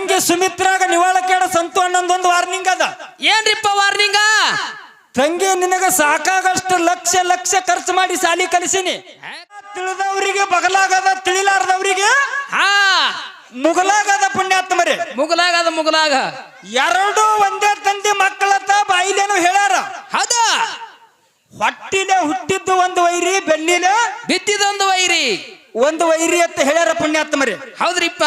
ತಂಗಿ ಸುಮಿತ್ರಾಗ ನಿವಾಳ ಕೇಳ ಸಂತು ಅನ್ನೊಂದೊಂದು ವಾರ್ನಿಂಗ್ ಅದ. ಏನ್ರಿಪ್ಪ ವಾರ್ನಿಂಗ ತಂಗಿ ನಿನಗ ಸಾಕಾಗಷ್ಟು ಲಕ್ಷ ಲಕ್ಷ ಖರ್ಚು ಮಾಡಿ ಸಾಲಿ ಕಲಿಸಿನಿ. ತಿಳಿದವರಿಗೆ ಬಗಲಾಗದ ತಿಳಿಲಾರ್ದವರಿಗೆ ಹಾ. ಮುಗಲಾಗದ ಪುಣ್ಯಾತ್ಮರಿ. ಮುಗಲಾಗದ ಮುಗಲಾಗ. ಎರಡು ಒಂದೇ ತಂದೆ ಮಕ್ಕಳತ್ತ ಬಾಯಿಲೇನು ಹೇಳ್ಯಾರ. ಹೌದಾ? ಹೊಟ್ಟಿಲೆ ಹುಟ್ಟಿದ್ದು ಒಂದು ವೈರಿ ಬೆನ್ನಿಲೆ ಬಿದ್ದಿದೊಂದು ವೈರಿ. ಒಂದು ವೈರಿ ಅಂತ ಹೇಳ್ಯಾರ ಪುಣ್ಯಾತ್ಮರಿ. ಹೌದ್ರಿಪ್ಪ.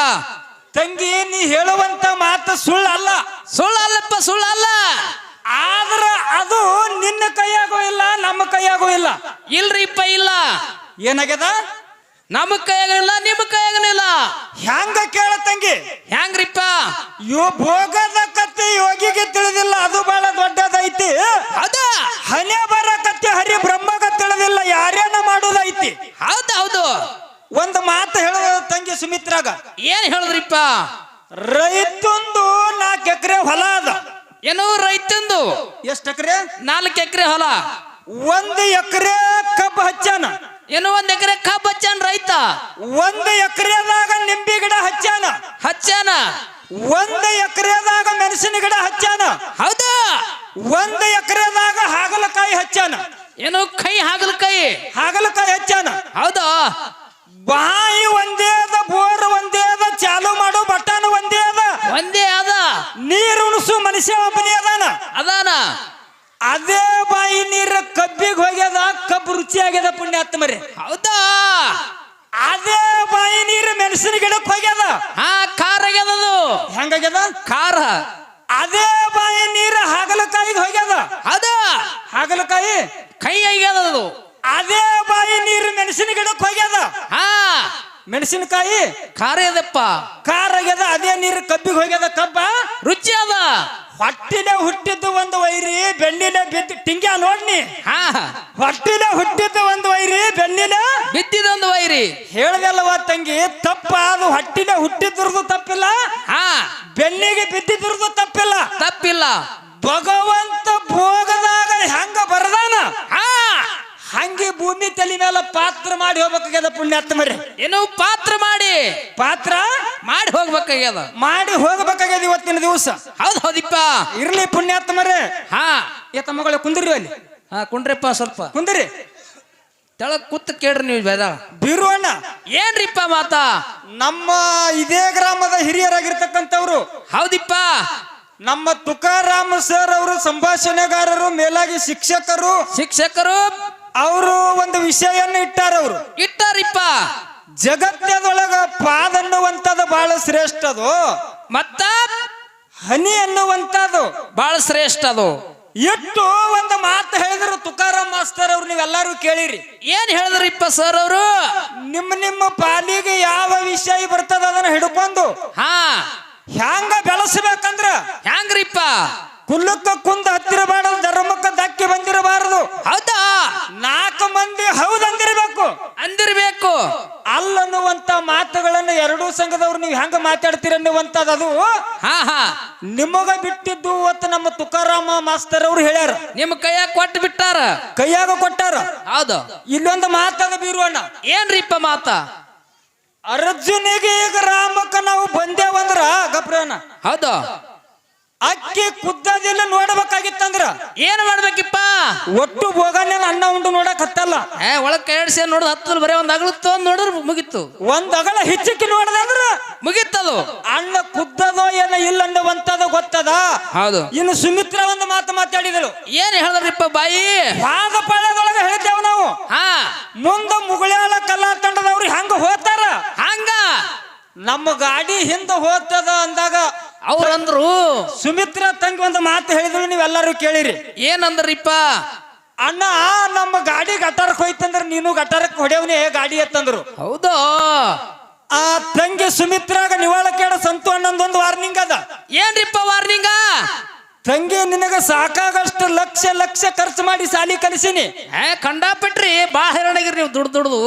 ತಂಗಿ ನೀ ಹೇಳುವಂತ ಮಾತು ಸುಳ್ಳಲ್ಲ. ಸುಳ್ಳಲ್ಲಪ್ಪ ಸುಳ್ಳಲ್ಲ. ಆದ್ರ ಅದು ನಿನ್ನ ಕೈಯಾಗೂ ಇಲ್ಲ ನಮ್ಮ ಕೈಯಾಗೂ ಇಲ್ಲ. ಇಲ್ರಿಪ್ಪ ಇಲ್ಲ. ಏನಾಗ್ಯದ? ನಮ್ಮ ಕೈಯಾಗಿಲ್ಲ ನಿಮ್ಮ ಕೈಯಾಗಲಿಲ್ಲ ಹೆಂಗ ಕೇಳ ತಂಗಿ? ಹೆಂಗ್ರಿಪ್ಪ ಯೋ ಭೋಗದ ಕತ್ತೆ ಯೋಗಿಗೆ ತಿಳಿದಿಲ್ಲ ಅದು ಬಹಳ ದೊಡ್ಡದೈತಿ ಹೌದಾ ಹಣೆ ಬರ ಕತ್ತೆ ಹರಿ ಬ್ರಹ್ಮಗ ತಿಳಿದಿಲ್ಲ ಯಾರೇನ ಮಾಡೋದೈತಿ ಹೌದು ಹೌದು ಒಂದು ಮಾತು ಹೇಳುವ ತಂಗಿ ಸುಮಿತ್ರಾಗ. ಏನ್ ಹೇಳಿದ್ರಿಪ್ಪ? ರೈತಂದು ನಾಲ್ಕು ಎಕರೆ ಹೊಲ ಅದ. ಏನು ರೈತಂದು? ಎಷ್ಟು ಎಕರೆ? ನಾಲ್ಕು ಎಕರೆ ಹೊಲ. ಒಂದು ಎಕರೆ ಕಬ್ಬು ಹಚ್ಚಾನ ಏನೋ ಒಂದ್ ಎಕರೆ ಕಬ್ಬು ಹಚ್ಚಾನ ರೈತ? ಒಂದು ಎಕರೆದಾಗ ನಿಂಬಿ ಗಿಡ ಹಚ್ಚಾನ ಹಚ್ಚಾನ ಒಂದು ಎಕರೆದಾಗ ಮೆಣಸಿನ ಗಿಡ ಹಚ್ಚಾನ ಹೌದಾ. ಒಂದು ಎಕರೆದಾಗ ಹಾಗಲಕಾಯಿ ಹಚ್ಚಾನ ಏನು ಕೈ ಹಾಗಲಕಾಯಿ? ಹಾಗಲಕಾಯಿ ಹಚ್ಚಾನ ಹೌದಾ. ಅದೇ ಬಾಯಿ ನೀರ ಕಬ್ಬಿಗೆ ಹೋಗ್ಯದ ಕಬ್ಬು ರುಚಿ ಆಗ್ಯದ ಪುಣ್ಯಾತ್ಮರಿ ಹೌದಾ? ಅದೇ ಬಾಯಿ ನೀರು ಮೆಣಸಿನ ಗಿಡಕ್ಕೆ ಹೋಗ್ಯದ. ಹಾ ಖಾರ ಆಗ್ಯದದು ಹೆಂಗಾಗ್ಯದ ಖಾರ. ಅದೇ ಬಾಯಿ ನೀರು ಹಾಗಲಕಾಯಿಗೆ ಹೋಗ್ಯದ. ಅದ ಹಾಗಲಕಾಯಿ? ಕೈ ಆಗ್ಯದದು ಅದೇ. ಬಾಯಿ ನೀರು ಮೆಣಸಿನ ಗಿಡಕ್ಕೆ ಹೋಗ್ಯದ. ಹಾ. ಮೆಣಸಿನಕಾಯಿ? ಖಾರ ಅದಪ್ಪ ಖಾರ ಆಗ್ಯದ ಅದೇ ನೀರು ಕಬ್ಬಿಗೆ ಹೋಗ್ಯದ ಕಬ್ಬ. ರುಚಿ ಅದ. ಹೊಟ್ಟಿಲೆ ಹುಟ್ಟಿದ್ದು ಒಂದು ವೈರಿ ಬೆನ್ನಿಲೆ ಬಿದ್ದು ಟಿಂಗ್ಯ ನೋಡ್ನಿ. ಹಾ. ಹೊಟ್ಟಿಲೆ ಹುಟ್ಟಿದ್ದು ಒಂದು ವೈರಿ ಬೆನ್ನಿಲೆ ಬಿದ್ದಿದೊಂದು ವೈರಿ. ಹೇಳ್ದಲ್ವ ತಂಗಿ ತಪ್ಪ ಅದು ಹೊಟ್ಟಿಲೆ ಹುಟ್ಟಿದ್ರದು ತಪ್ಪಿಲ್ಲ. ಹಾ. ಬೆನ್ನಿಗೆ ಬಿದ್ದಿದ್ರದು ತಪ್ಪಿಲ್ಲ. ತಪ್ಪಿಲ್ಲ. ಭಗವಂತ ಭೋಗದಾಗ ಹೆಂಗ ಬರದಾನ? ಹಾ. ಹಂಗೆ ಭೂಮಿ ತಲೆ ಮೇಲೆ ಪಾತ್ರ ಮಾಡಿ ಹೋಗ್ಬೇಕಾಗ್ಯದ ಪುಣ್ಯಾತ್ಮರಿ ಏನು ಪಾತ್ರ ಮಾಡಿ. ಪಾತ್ರ? ಮಾಡಿ ಹೋಗ್ಬೇಕಾಗ್ಯದ. ಮಾಡಿ ಹೋಗ್ಬೇಕಾಗ್ಯದ ಇವತ್ತಿನ ದಿವಸ. ಹೌದ್ ಹೌದಿಪ್ಪ. ಇರ್ಲಿ ಪುಣ್ಯಾತ್ಮರೇ ಹಾ. ಏತ ತಮ್ಮಗಳ ಕುಂದ್ರಿ ಅಲ್ಲಿ. ಹಾ ಕುಂಡ್ರಿಪ್ಪ ಸ್ವಲ್ಪ. ಕುಂದ್ರಿ. ತೆಳಗ್ ಕುತ್ತ ಕೇಳ್ರಿ ನೀವು ಬೇದ ಬೀರು ಅಣ್ಣ. ಏನ್ರಿಪ್ಪ ಮಾತಾ? ನಮ್ಮ ಇದೇ ಗ್ರಾಮದ ಹಿರಿಯರಾಗಿರ್ತಕ್ಕಂಥವ್ರು. ಹೌದಿಪ್ಪ. ನಮ್ಮ ತುಕಾರಾಮ್ ಸರ್ ಅವರು ಸಂಭಾಷಣೆಗಾರರು ಮೇಲಾಗಿ ಶಿಕ್ಷಕರು. ಶಿಕ್ಷಕರು ಅವರು ಒಂದು ವಿಷಯವನ್ನು ಇಟ್ಟಾರ ಅವರು. ಇಟ್ಟಾರಿಪ್ಪ. ಜಗತ್ತದೊಳಗ ಪಾದ ಅನ್ನುವಂಥದ್ದು ಬಹಳ ಶ್ರೇಷ್ಠ ಅದು. ಮತ್ತ? ಹನಿ ಅನ್ನುವಂಥದ್ದು. ಬಹಳ ಶ್ರೇಷ್ಠ ಅದು. ಇಟ್ಟು ಒಂದು ಮಾತು ಹೇಳಿದ್ರು ತುಕಾರಾಮ್ ಮಾಸ್ತರ್ ಅವ್ರು ನೀವೆಲ್ಲರೂ ಕೇಳಿರಿ. ಏನ್ ಹೇಳಿದ್ರಿಪ್ಪ ಸರ್ ಅವರು? ನಿಮ್ಮ ನಿಮ್ಮ ಪಾಲಿಗೆ ಯಾವ ವಿಷಯ ಬರ್ತದ ಅದನ್ನ ಹಿಡ್ಕೊಂಡು ಹಾ. ಹ್ಯಾಂಗ ಬೆಳೆಸ್ಬೇಕಂದ್ರ? ಹ್ಯಾಂಗ್ರಿಪ್ಪ? ಕುಲ್ಲಕ್ಕ ಕುಂದ ಹತ್ತಿರಬಾರದು ಧರ್ಮಕ್ಕ ದಕ್ಕಿ ಬಂದಿರಬಾರದು. ಹೌದಾ? ನಾಲ್ಕು ಮಂದಿ ಹೌದಂದಿರಬೇಕು ಅಂದಿರ್ಬೇಕು. ಅಲ್ಲನ್ನುವಂತ ಮಾತುಗಳನ್ನು ಎರಡೂ ಸಂಘದವ್ರು ನೀವು ಹೆಂಗ ಮಾತಾಡ್ತೀರ ಅನ್ನುವಂಥದ್ದು ಅದು. ಹಾ ಹಾ. ನಿಮಗ ಬಿಟ್ಟಿದ್ದು ಅಂತ ನಮ್ಮ ತುಕಾರಾಮ ಮಾಸ್ತರ್ ಅವ್ರು ಹೇಳ್ಯಾರ. ನಿಮ್ ಕೈಯಾಗ ಕೊಟ್ಟು ಬಿಟ್ಟಾರ? ಕೈಯಾಗ ಕೊಟ್ಟಾರ. ಹೌದು. ಇಲ್ಲೊಂದು ಮಾತದ ಬೀರುವಣ್ಣ ಏನ್ರಿಪ್ಪ ಮಾತ? ಅರ್ಜುನಿಗೆ ಈಗ ರಾಮಕ್ಕ ನಾವು ಬಂದೇವಂದ್ರ ಗಪ್ರಣ್ಣ ಹೌದು. ಅಕ್ಕಿ ಕುದ್ದದಿಲ್ಲ ನೋಡ್ಬೇಕಾಗಿತ್ತಂದ್ರ? ಏನ್ ಮಾಡ್ಬೇಕಿಪ್ಪ? ಒಟ್ಟು ಭೋಗನೇ ಅನ್ನ ಉಂಡು ನೋಡಕ್ ಹತ್ತಲ್ಲ. ಏ ಒಳಗ್ ಕೈ ಆಡ್ಸಿ ನೋಡುದು ಹತ್ತಲ್ ಬರೀ ಒಂದ್ ಅಗಲತ್ತು ನೋಡಿದ್ರ ಮುಗಿತ್ತು ಒಂದ್ ಅಗಲ ಹಿಚ್ಚಕ್ಕಿ ನೋಡ್ದಂದ್ರ ಮುಗಿತ್ತದು ಅಣ್ಣ ಕುದ್ದದೋ ಏನ ಇಲ್ಲ ಗೊತ್ತದ? ಹೌದು. ಇನ್ನು ಸುಮಿತ್ರ ಒಂದು ಮಾತು ಮಾತಾಡಿದಳು. ಏನ್ ಹೇಳಿದ್ರಿಪ್ಪ ಬಾಯಿ? ಪಾದ ಪಾಳ್ಯದೊಳಗೆ ಹೇಳಿದ್ದೇವ್ ನಾವು. ಹಾ. ಮುಂದ ಮುಗುಳ್ಯಾಳ ಕಲಾ ತಂಡದವ್ರು ಹೆಂಗ ಹೋಗ್ತಾರ ಹಂಗ. ನಮ್ಮ ಗಾಡಿ ಹಿಂದೆ ಹೋಗ್ತದ ಅಂದಾಗ ಅವ್ರಂದ್ರು ಸುಮಿತ್ರ ತಂಗಿ ಒಂದು ಮಾತು ಹೇಳಿದ್ರು ನೀವೆಲ್ಲರೂ ಕೇಳಿರಿ. ಏನಂದ್ರಿಪ್ಪ? ಅಣ್ಣ ನಮ್ಮ ಗಾಡಿ ಗಟಾರಕ್ಕೆ ಹೋಯ್ತಂದ್ರೆ ನೀನು ಗಟಾರಕ್ಕೆ ಹೊಡೆಯವನೇ ಗಾಡಿ ಎತ್ತಂದ್ರು. ಹೌದು? ಆ ತಂಗಿ ಸುಮಿತ್ರಾಗ ನಿವಾಳ ಕೇಳ ಸಂತು ಅನ್ನೊಂದೊಂದು ವಾರ್ನಿಂಗ್ ಅದ. ಏನ್ರಿಪ್ಪ ವಾರ್ನಿಂಗ? ತಂಗಿ ನಿನಗ ಸಾಕಾಗಷ್ಟು ಲಕ್ಷ ಲಕ್ಷ ಖರ್ಚು ಮಾಡಿ ಸಾಲಿ ಕಲಿಸಿನಿ. ಏ ಕಂಡಾಪಟ್ರಿ ಬಾ ಹೈರಾಣಗಿರಿ ನೀವು ದುಡ್ಡು ದುಡ್ದು.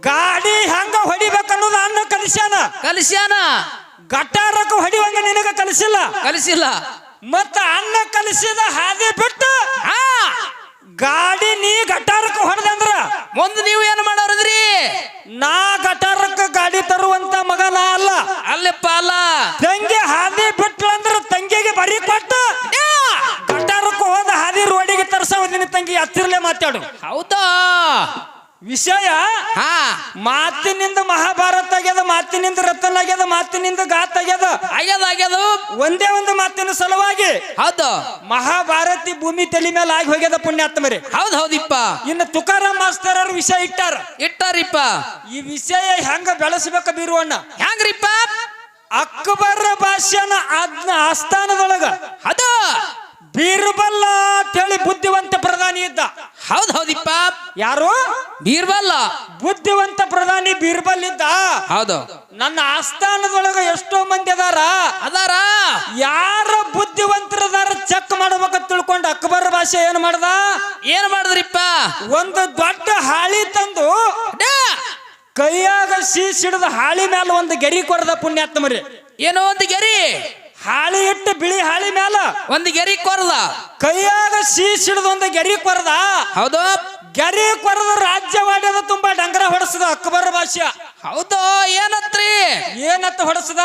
ಗಾಡಿ ಹೆಂಗ ಹೊಡಿಬೇಕನ್ನೋದು ಅನ್ನ ಕಲಿಸ್ಯಾನ. ಕಲಿಸ್ಯಾನ? ಗಟಾರಕ್ಕೆ ಹೊಡಿವಂಗ ನಿನಗ ಕಲಿಸಿಲ್ಲ. ಕಲಿಸಿಲ್ಲ. ಮತ್ತ ಅನ್ನ ಕಲಿಸಿದ ಹಾದಿ ಬಿಟ್ಟು ಹಾ. ಗಾಡಿ ನೀ ಗಟಾರಕ್ಕೆ ಹೊಡೆದಂದ್ರ ಮುಂದ್ ನೀವು ಏನ್ ಮಾಡೋರಿದ್ರಿ? ನಾ ಗಟಾರಕ್ಕೆ ಗಾಡಿ ತರುವಂತ ಮಗನ ಅಲ್ಲ. ಅಲ್ಲಪ್ಪ ಅಲ್ಲ. ತಂಗಿ ಹಾದಿ ವಿಷಯ ಹಾ. ಮಾತಿನಿಂದ ಮಹಾಭಾರತ ಆಗ್ಯದ ಮಾತಿನಿಂದ ರತನ್ ಆಗ್ಯದ ಮಾತಿನಿಂದ ಗಾತ್ ಆಗ್ಯದ. ಆಗ್ಯದ ಆಗ್ಯದ. ಒಂದೇ ಒಂದು ಮಾತಿನ ಸಲುವಾಗಿ ಹೌದು. ಮಹಾಭಾರತಿ ಭೂಮಿ ತಲೆ ಮೇಲೆ ಆಗಿ ಹೋಗ್ಯದ ಪುಣ್ಯಾತ್ಮರಿ. ಹೌದ್ ಹೌದಿಪ್ಪ. ಇನ್ನು ತುಕಾರಾಮ್ ಮಾಸ್ತರ್ ಅವ್ರ ವಿಷಯ ಇಟ್ಟಾರ. ಇಟ್ಟಾರಿಪ್ಪ. ಈ ವಿಷಯ ಹೆಂಗ ಬೆಳೆಸ್ಬೇಕ ಬೀರುವಣ್ಣ ಹೆಂಗ್ರಿಪ್ಪ? ಅಕ್ಬರ್ ಭಾಷೆನ ಅದ್ನ ಆಸ್ಥಾನದೊಳಗ. ಅದು ಬೀರ್ಬಲ್ಲ ಅಂತೇಳಿ ಬುದ್ಧಿವಂತ ಪ್ರಧಾನಿ ಇದ್ದ. ಹೌದ್ ಹೌದಿಪ್ಪ. ಯಾರು? ಬೀರ್ಬಲ್ಲ. ಬುದ್ಧಿವಂತ ಪ್ರಧಾನಿ ಬೀರ್ಬಲ್ ಇದ್ದ. ಹೌದು. ನನ್ನ ಆಸ್ಥಾನದೊಳಗ ಎಷ್ಟೋ ಮಂದಿ ಅದಾರ. ಅದಾರ. ಯಾರ ಬುದ್ಧಿವಂತರದಾರ ಚೆಕ್ ಮಾಡ್ಬೇಕ ತಿಳ್ಕೊಂಡು ಅಕ್ಬರ್ ಭಾಷೆ ಏನ್ ಮಾಡ್ದ? ಏನ್ ಮಾಡಿದ್ರಿಪ್ಪ? ಒಂದು ದೊಡ್ಡ ಹಾಳಿ ತಂದು ಕೈಯಾಗ ಸೀಸಿಡಿದ ಹಾಳಿ ಮೇಲೆ ಒಂದು ಗೆರಿ ಕೊಡದ ಪುಣ್ಯಾತ್ಮರಿ. ಏನೋ ಒಂದು ಗೆರಿ. ಹಾಳಿ ಇಟ್ಟು ಬಿಳಿ ಹಾಳಿ ಮ್ಯಾಲ. ಒಂದು ಗೆರಿ ಕೊರದ. ಕೈಯಾಗ ಸೀಸ್ ಹಿಡಿದು ಒಂದು ಗೆರಿ ಕೊರದ. ಹೌದು. ಗೆರಿ ಕೊರದ ರಾಜ್ಯವಾಡ್ಯದ ತುಂಬಾ ಡಂಗರ ಹೊಡೆಸದ ಅಕ್ಬರ್ ಭಾಷೆ ಹೌದು ಏನತ್ರಿ? ಏನತ್ತ ಹೊಡಸದ?